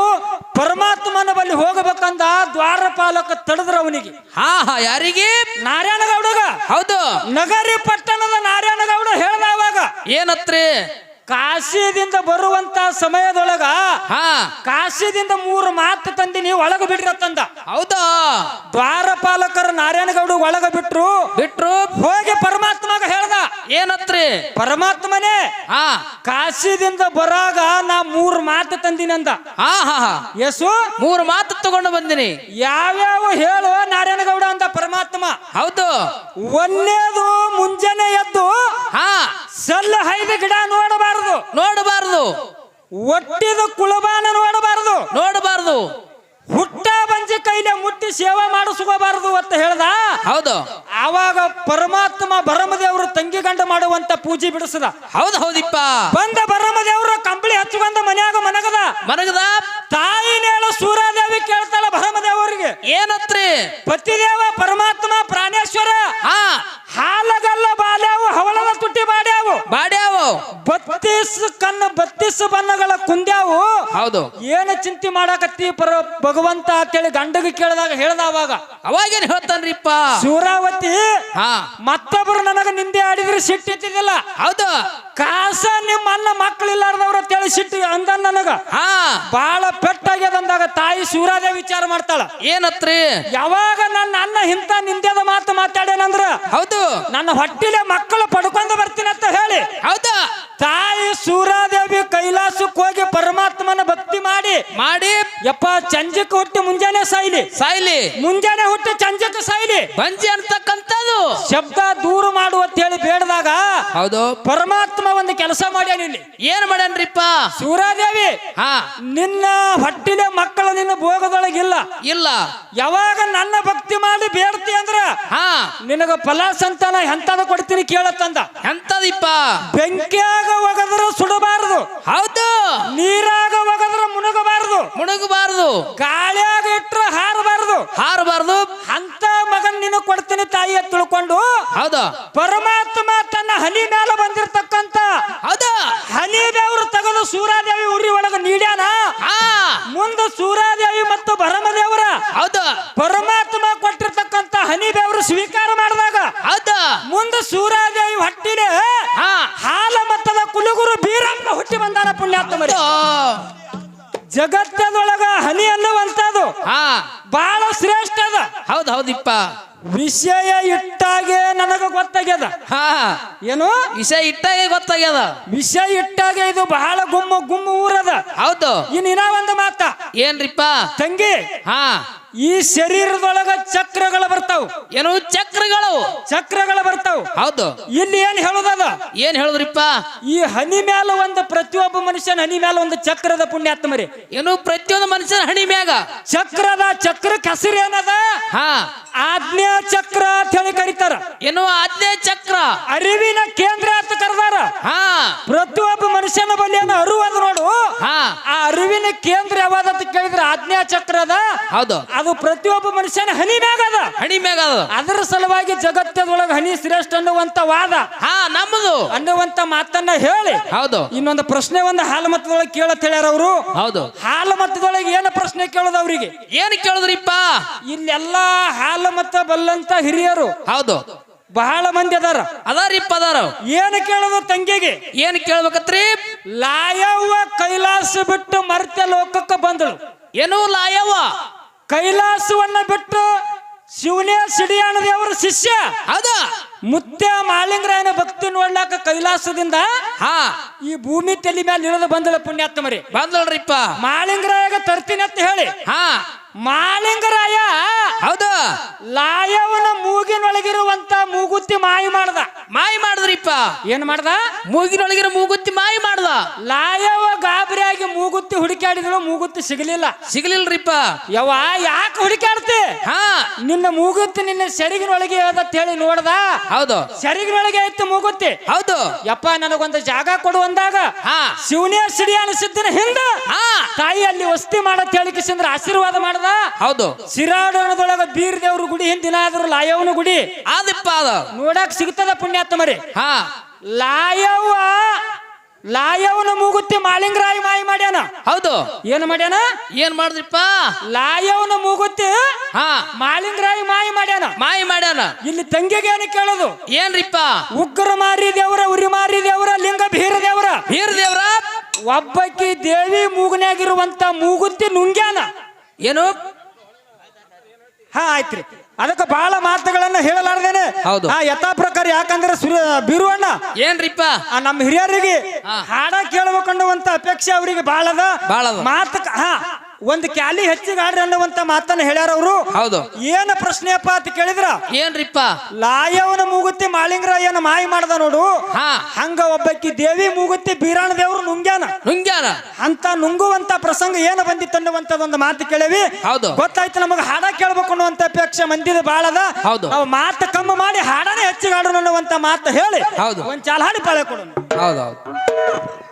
ಪರಮಾತ್ಮನ ಬಳಿ ಹೋಗಬೇಕಂದ ದ್ವಾರಪಾಲಕ ತಡೆದ್ರ ಅವನಿಗೆ. ಹಾ ಹಾ ಯಾರಿಗೆ? ನಾರಾಯಣಗೌಡಗ. ಹೌದು. ನಗರಿ ಪಟ್ಟಣದ ನಾರಾಯಣಗೌಡ ಹೇಳ್ದ ಅವಾಗ. ಏನತ್ರಿ? ಕಾಶಿದಿಂದ ಬರುವಂತ ಸಮಯದೊಳಗ ಹಾ. ಕಾಶಿದಿಂದ ಮೂರು ಮಾತು ತಂದಿ ನೀವು ಒಳಗ ಬಿಡ್ರಿ ತಂದ ಹೌದಾ? ದ್ವಾರಪಾಲಕರು ನಾರಾಯಣಗೌಡ ಒಳಗ ಬಿಟ್ರು. ಬಿಟ್ರು? ಹೋಗಿ ಪರಮಾತ್ಮಗ ಹೇಳ್ದ. ಏನತ್ರಿ? ಪರಮಾತ್ಮನೇ ಹಾ. ಕಾಶಿದಿಂದ ಬರಾಗ ನಾ ಮೂರು ಮಾತು ತಂದಿನಂದ ಅಂದ. ಹಾ ಹಾ. ಯೇಸು? ಮೂರು ಮಾತು ತಗೊಂಡು ಬಂದಿನಿ. ಯಾವ್ಯಾವ ಹೇಳು ನಾರಾಯಣಗೌಡ ಅಂದ ಪರಮಾತ್ಮ. ಹೌದು. ಒಂದೇದು ಮುಂಜಾನೆ ಎದ್ದು ಹಾ. ಸಲ್ಲ ಹೈದ ಗಿಡ ನೋಡಬಾರದು ನೋಡಬಾರ್ದು. ಒಟ್ಟಿದ ಕುಲಬಾನ ನೋಡಬಾರದು. ನೋಡಬಾರದು. ಹುಟ್ಟ ಬಂಜಿ ಕೈಲೆ ಮುಟ್ಟಿ ಸೇವಾ ಮಾಡಿಸ್ಕೋಬಾರದು ಅಂತ ಹೇಳ್ದ? ಹೌದು. ಆವಾಗ ಪರಮಾತ್ಮ ಭರಮದೇವರು ತಂಗಿ ಗಂಡ ಮಾಡುವಂತ ಪೂಜೆ ಬಿಡಿಸದ. ಹೌದು ಹೌದಿಪ್ಪ. ಬಂದ ಭರಮದೇವರು ಕಂಬಳಿ ಹಚ್ಕೊಂಡ ಮನ್ಯಾಗ ಮನಗದ. ಮನಗದ? ತಾಯಿನೇಳ ಸೂರ್ಯದೇವಿ ಕೇಳ್ತಾಳ ಭರಮದೇವರಿಗೆ. ಏನತ್ರಿ? ಪತಿದೇವ ಪರಮಾತ್ಮ ಪ್ರಾಣೇಶ್ವರ. ಹಾ. ಹಾಲಗಲ್ಲ ಬಾಲ್ಯಾವು ಹವಳದ ತುಟ್ಟಿ ಬಾಡ್ಯಾವು. ಬಾಡ್ಯಾವು. ಬತ್ತೀಸ್ ಕಣ್ಣು ಬತ್ತೀಸ್ ಬಣ್ಣಗಳ ಕುಂದ್ಯಾವು. ಹೌದು. ಏನು ಚಿಂತೆ ಮಾಡಾಕತ್ತಿ ಪರ ಭಗವಂತ ಅಂತೇಳಿ ಗಂಡಗೆ ಕೇಳಿದಾಗ ಹೇಳ್ದ ಅವಾಗ ಅವಾಗೇನ್ ಹೇಳ್ತಾನ್ರಿಪ್ಪ? ಸೂರಾವತಿ ಹಾ. ಮತ್ತೊಬ್ರು ನನಗ ನಿಂದೆ ಆಡಿದ್ರೆ ಸಿಟ್ಟಿತ್ತಿದ್ದಿಲ್ಲ ಹೌದು. ಕಾಸ ನಿಮ್ಮ ಅನ್ನ ಮಕ್ಕಳಿಲ್ಲಾರ್ದವ್ರ ಅಂತೇಳಿ ಸಿಟ್ಟು ಅಂದ ನನಗ. ಹಾ. ಬಾಳ ಪೆಟ್ಟಾಗ್ಯದ ಅಂದಾಗ ತಾಯಿ ಸೂರಾದೇವಿ ವಿಚಾರ ಮಾಡ್ತಾಳ. ಏನತ್ರಿ? ಯಾವಾಗ ನನ್ನ ಅನ್ನ ಇಂಥ ನಿಂದೆದ ಮಾತು ಮಾತಾಡೇನಂದ್ರ ಹೌದು. ನನ್ನ ಹೊಟ್ಟಿಲೆ ಮಕ್ಕಳು ಪಡ್ಕೊಂಡು ಬರ್ತೀನಿ ಅಂತ ಹೇಳಿ. ಹೌದು. ತಾಯಿ ಸೂರಾದೇವಿ ಕೈಲಾಸಕ್ಕೆ ಹೋಗಿ ಪರಮಾತ್ಮನ ಭಕ್ತಿ ಮಾಡಿ ಮಾಡಿ. ಯಪ್ಪ ಚಂಜಕ್ಕೆ ಹುಟ್ಟಿ ಮುಂಜಾನೆ ಸಾಯ್ಲಿ. ಸಾಯ್ಲಿ. ಮುಂಜಾನೆ ಹುಟ್ಟಿ ಚಂಜಕ್ಕೆ ಸಾಯ್ಲಿ. ಬಂಜಿ ಅಂತಕ್ಕಂಥದ್ದು. ಶಬ್ದ ದೂರ ಮಾಡು ಅಂತ ಹೇಳಿ ಬೇಡದಾಗ ಹೌದು. ಪರಮಾತ್ಮ ಒಂದು ಕೆಲಸ ಮಾಡ್ಯಾನ ಇಲ್ಲಿ. ಏನ್ ಮಾಡ್ಯಾನ್ರಿಪ್ಪ? ಸೂರಾದೇವಿ ಹಾ. ನಿನ್ನ ಹೊಟ್ಟಿಲೆ ಮಕ್ಕಳು ನಿನ್ನ ಭೋಗದೊಳಗಿಲ್ಲ. ಇಲ್ಲ. ಯಾವಾಗ ನನ್ನ ಭಕ್ತಿ ಮಾಡಿ ಬೇಡ್ತಿ ಅಂದ್ರ ಹಾ. ನಿನಗ ಫಲ ಸಂತಾನ ಎಂತದ ಕೊಡ್ತೀನಿ ಕೇಳತ್ತಂದ. ಎಂತದಿಪ್ಪ? ಬೆಂಕಿಯಾಗ ಒಗದ್ರ ಸುಡಬಾರದು. ಹೌದು. ನೀರಾಗ ಒಗದ್ರ ಮುಣಗಬಾರದು. ಮುಣಗಬಾರದು. ಗಾಳಿಯಾಗ ಇಟ್ರ ಹಾರಬಾರದು. ಹಾರಬಾರದು. ಅಂತ ಮಗನ್ ನಿನ್ನ ಕೊಡ್ತೀನಿ ತಾಯಿ ಅಂತ ತಿಳ್ಕೊಂಡು ಹೌದು. ಪರಮಾತ್ಮ ತನ್ನ ಹನಿ ಮೇಲೆ ಬಂದಿರತಕ್ಕಂತ ಹೌದು. ಹನಿ ಬೆವರು ತೆಗೆದು ಸೂರಾದೇವಿ ಉರಿ ಒಳಗ ನೀಡ್ಯಾನ? ಮುಂದೆ ಸೂರಾದೇವಿ ಮತ್ತು ಭರಮದೇವರ ಹೌದು. ಪರಮಾತ್ಮ ಕೊಟ್ಟಿರ್ತಕ್ಕಂತ ಹನಿ ಬೆವರು ಸ್ವೀಕಾರ ಮಾಡಿದಾಗ ಹೌದು. ಮುಂದೆ ಸೂರಾದೇವಿ ಹೊಟ್ಟಿನ ಹಾಲ ಪುಣ್ಯಾತ್ಮರಿ. ಜಗತ್ತದೊಳಗ ಹನಿ ಅನ್ನುವಂತದ್ದು ಹಾ. ಬಹಳ ಶ್ರೇಷ್ಠ ಅದ. ಹೌದ್ ಹೌದಿಪ್ಪ. ವಿಷಯ ಇಟ್ಟಾಗೆ ನನಗ ಗೊತ್ತಾಗ್ಯದ. ಹಾ. ಏನು? ವಿಷಯ ಇಟ್ಟಾಗೆ ಗೊತ್ತಾಗ್ಯದ. ವಿಷಯ ಇಟ್ಟಾಗೆ ಇದು ಬಹಳ ಗುಮ್ಮ ಗುಮ್ಮ ಊರದ. ಹೌದು. ಇನ್ ಇನ್ನ ಒಂದು ಮಾತ. ಏನ್ರಿಪ್ಪ? ತಂಗಿ ಹಾ. ಈ ಶರೀರದೊಳಗ ಚಕ್ರಗಳು ಬರ್ತಾವ್? ಏನು ಚಕ್ರಗಳು ಚಕ್ರಗಳು ಬರ್ತಾವ್. ಹೌದು. ಇಲ್ಲಿ ಏನ್ ಹೇಳುದದ? ಏನ್ ಹೇಳುದ್ರಿಪ್ಪ? ಈ ಹನಿ ಮ್ಯಾಲ ಒಂದು ಪ್ರತಿಯೊಬ್ಬ ಮನುಷ್ಯನ ಹನಿ ಮ್ಯಾಲ ಒಂದು ಚಕ್ರದ ಪುಣ್ಯಾತ್ಮ ರೀ. ಏನು ಪ್ರತಿಯೊಂದು ಮನುಷ್ಯನ ಹಣಿ ಮ್ಯಾಗ? ಚಕ್ರದ ಚಕ್ರ ಹೆಸರು ಏನದ? ಹಾ. ಆಜ್ಞಾ ಚಕ್ರ ಅಂತ ಹೇಳಿ ಕರೀತಾರ. ಏನು ಆಜ್ಞೆ ಚಕ್ರ? ಅರಿವಿನ ಕೇಂದ್ರ ಅಂತ ಕರೆದಾರ. ಹಾ. ಪ್ರತಿಯೊಬ್ಬ ಮನುಷ್ಯನ ಬಳಿ ಏನೋ ಅರಿವು ಅದ ನೋಡು. ಹಾ. ಆ ಅರಿವಿನ ಕೇಂದ್ರ ಯಾವ್ದು ಅಂತ ಕೇಳಿದ್ರೆ ಆಜ್ಞಾ ಚಕ್ರ ಅದ. ಹೌದು. ಅದು ಪ್ರತಿಯೊಬ್ಬ ಮನುಷ್ಯನ ಹನಿ ಮ್ಯಾಗ ಅದ. ಹಣಿ ಮ್ಯಾಗ ಅದು. ಅದರ ಸಲುವಾಗಿ ಜಗತ್ತದೊಳಗ ಹನಿ ಶ್ರೇಷ್ಠ ಅನ್ನುವಂತ ವಾದ. ಹಾ ನಮ್ಮದು ಅನ್ನುವಂತ ಮಾತನ್ನ ಹೇಳಿ. ಹೌದು. ಇನ್ನೊಂದು ಪ್ರಶ್ನೆ ಒಂದು ಹಾಲು ಮತದೊಳಗೆ ಕೇಳತ್ ಹೇಳ್ಯಾರ ಅವರು. ಹೌದು. ಹಾಲು ಮತದೊಳಗೆ ಏನು ಪ್ರಶ್ನೆ ಕೇಳೋದು ಅವರಿಗೆ? ಏನ್ ಕೇಳಿದ್ರಿಪ್ಪ? ಇಲ್ಲೆಲ್ಲಾ ಹಾಲು ಮತ ಬಲ್ಲಂತ ಹಿರಿಯರು. ಹೌದು. ಬಹಳ ಮಂದಿ ಅದಾರ. ಅದಾರಿಪ್ಪ ಅದಾರ. ಏನು ಕೇಳೋದು ತಂಗಿಗೆ? ಏನ್ ಕೇಳ್ಬೇಕತ್ರಿ? ಲಾಯವ್ವ ಕೈಲಾಸ ಬಿಟ್ಟು ಮರ್ತ್ಯ ಲೋಕಕ್ಕೆ ಬಂದಳು. ಏನು ಲಾಯವ್ವ? ಕೈಲಾಸವನ್ನ ಬಿಟ್ಟು ಶಿವನೇ ಸಿಡಿಯಾಣ ದೇವರ ಶಿಷ್ಯ? ಹೌದು. ಮುತ್ಯ ಮಾಲಿಂಗರಾಯನ ಭಕ್ತಿ ನೋಡ್ಲಾಕ ಕೈಲಾಸದಿಂದ ಹಾ. ಈ ಭೂಮಿ ತಲೆ ಮೇಲೆ ಇಳಿದು ಬಂದಳ ಪುಣ್ಯಾತ್ಮರಿ ಬಂದಳ್ರಿಪ್ಪ ಮಾಲಿಂಗರಾಯಗ ತರ್ತೀನಿ ಅಂತ ಹೇಳಿ. ಹಾ. ಮಾಲಿಂಗರಾಯ ಹೌದು. ಲಾಯವನ ಮೂಗಿನೊಳಗಿರುವಂತ ಮೂಗುತ್ತಿ ಮಾಯಿ ಮಾಡ್ದ. ಮಾಯಿ ಮಾಡಿದ್ರಿಪ್ಪ. ಏನ್ ಮಾಡ್ದ? ಮೂಗಿನೊಳಗಿರೋ ಮೂಗುತ್ತಿ ಮಾಯಿ ಮಾಡ್ದ. ಲಾಯವ ಗಾಬರಿಯಾಗಿ ಮೂಗುತ್ತಿ ಹುಡುಕಾಡಿದ್ರು ಮೂಗುತ್ತಿ ಸಿಗಲಿಲ್ಲ. ಸಿಗಲಿಲ್ಲರಿಪ್ಪ ಯವ್ವ ಯಾಕೆ ಹುಡುಕಾಡ್ತಿ ಹಾ. ನಿನ್ನ ಮೂಗುತ್ತಿ ನಿನ್ನ ಸೆರಗಿನೊಳಗೆ ಅಂತ ಹೇಳಿ ನೋಡ್ದ? ಹೌದು. ಸೆರಗಿನೊಳಗೆ ಇತ್ತು ಮೂಗುತ್ತಿ. ಹೌದು. ಯಪ್ಪ ನನಗೊಂದು ಜಾಗ ಕೊಡು ಅಂದಾಗ ಹಾ. ಶಿವನೇ ಸಿಡಿ ಅನಿಸಿದ್ರೆ ಹಿಂದ ಹಾ. ತಾಯಿ ಅಲ್ಲಿ ವಸ್ತಿ ಮಾಡತ್ ಹೇಳಿಕಿಸಿಂದ್ರ ಆಶೀರ್ವಾದ ಮಾಡ್ದ ಹೌದು. ಸಿರಾಡೋಣದೊಳಗ ಬೀರ್ ದೇವ್ರ ಗುಡಿ ಹಿಂದಿನ ಆದ್ರ ಲಾಯವನ ಗುಡಿ? ಆದಿಪ್ಪ ಅದ ನೋಡಕ್ ಸಿಗ್ತದ ಪುಣ್ಯಾತ್ಮರಿ ಹಾ. ಲಾಯವ್ವ ಲಾಯವನ ಮೂಗುತ್ತಿ ಮಾಲಿಂಗರಾಯ ಮಾಯಿ ಮಾಡ್ಯಾನ? ಹೌದು. ಏನ್ ಮಾಡ್ಯಾನ? ಏನ್ ಮಾಡಿದ್ರಿಪ್ಪ? ಲಾಯವನ ಮೂಗುತ್ತಿ ಹಾ. ಮಾಲಿಂಗರಾಯ ಮಾಯಿ ಮಾಡ್ಯಾನ? ಮಾಯಿ ಮಾಡ್ಯಾನ. ಇಲ್ಲಿ ತಂಗಿಗೆ ಏನು ಕೇಳೋದು? ಏನ್ರಿಪ್ಪ? ಉಗ್ರ ಮಾರಿ ದೇವರ ಉರಿ ಮಾರಿ ದೇವರ ಲಿಂಗ ಭೀರ ದೇವ್ರ ಹೀರ್ ದೇವ್ರ ಒಬ್ಬಕಿ ದೇವಿ ಮೂಗನ್ಯಾಗಿರುವಂತ ಮೂಗುತ್ತಿ ನುಂಗ್ಯಾನ? ಏನು ಹಾ ಆಯ್ತ್ರಿ ಅದಕ್ಕೆ ಬಹಳ ಮಾತುಗಳನ್ನ ಹೇಳಲಾರ್ದೇನೆ ಹೌದು. ಆ ಯಥಾ ಪ್ರಕಾರ ಯಾಕಂದ್ರೆ ಸುರ ಬೀರುವಣ್ಣ ಏನ್ರಿಪ್ಪ ಆ ನಮ್ಮ ಹಿರಿಯರಿಗೆ. ಹಾಡ ಕೇಳಬೇಕನ್ನುವಂತ ಅಪೇಕ್ಷೆ ಅವರಿಗೆ ಬಹಳ ಅದ ಅದ. ಮಾತ ಹಾ ಒಂದು ಕ್ಯಾಲಿ ಹೆಚ್ಚಿಗೆ ಆಡ್ರಿ ಅನ್ನುವಂತ ಮಾತನ್ನ ಹೇಳ್ಯಾರ ಅವರು. ಹೌದು. ಏನ ಪ್ರಶ್ನೆಯಪ್ಪ ಅಂತ ಕೇಳಿದ್ರ? ಏನ್ರಿಪ್ಪ? ಲಾಯವನ ಮೂಗುತ್ತಿ ಮಾಲಿಂಗರಾಯನ ಮಾಯಿ ಮಾಡ್ದ ನೋಡು. ಹಾ. ಹಂಗ ಒಬ್ಬಕಿ ದೇವಿ ಮೂಗುತ್ತಿ ಬೀರಾಣ ದೇವ್ರು ನುಂಗ್ಯಾನ. ನುಂಗ್ಯಾನ? ಅಂತ ನುಂಗುವಂತ ಪ್ರಸಂಗ ಏನು ಬಂದಿತ್ತು ಅನ್ನುವಂಥದ್ದೊಂದು ಮಾತು ಕೇಳೇವಿ. ಹೌದು. ಗೊತ್ತಾಯ್ತು ನಮಗೆ ಹಾಡ ಕೇಳ್ಬೇಕು ಅನ್ನುವಂತ ಅಪೇಕ್ಷೆ ಮಂದಿದ ಬಾಳದ ಅದ. ಹೌದು. ಅವ್ ಮಾತು ಕಮ್ಮಿ ಮಾಡಿ ಹಾಡನೇ ಹೆಚ್ಚಿಗೆ ಹಾಡೋಣ ಅನ್ನುವಂತ ಮಾತು ಹೇಳಿ. ಹೌದು. ಒಂದ್ ಚಾಲ ಹಾಡಿ ಪಾಳೆ ಕೊಡೋಣ. ಹೌದೌದು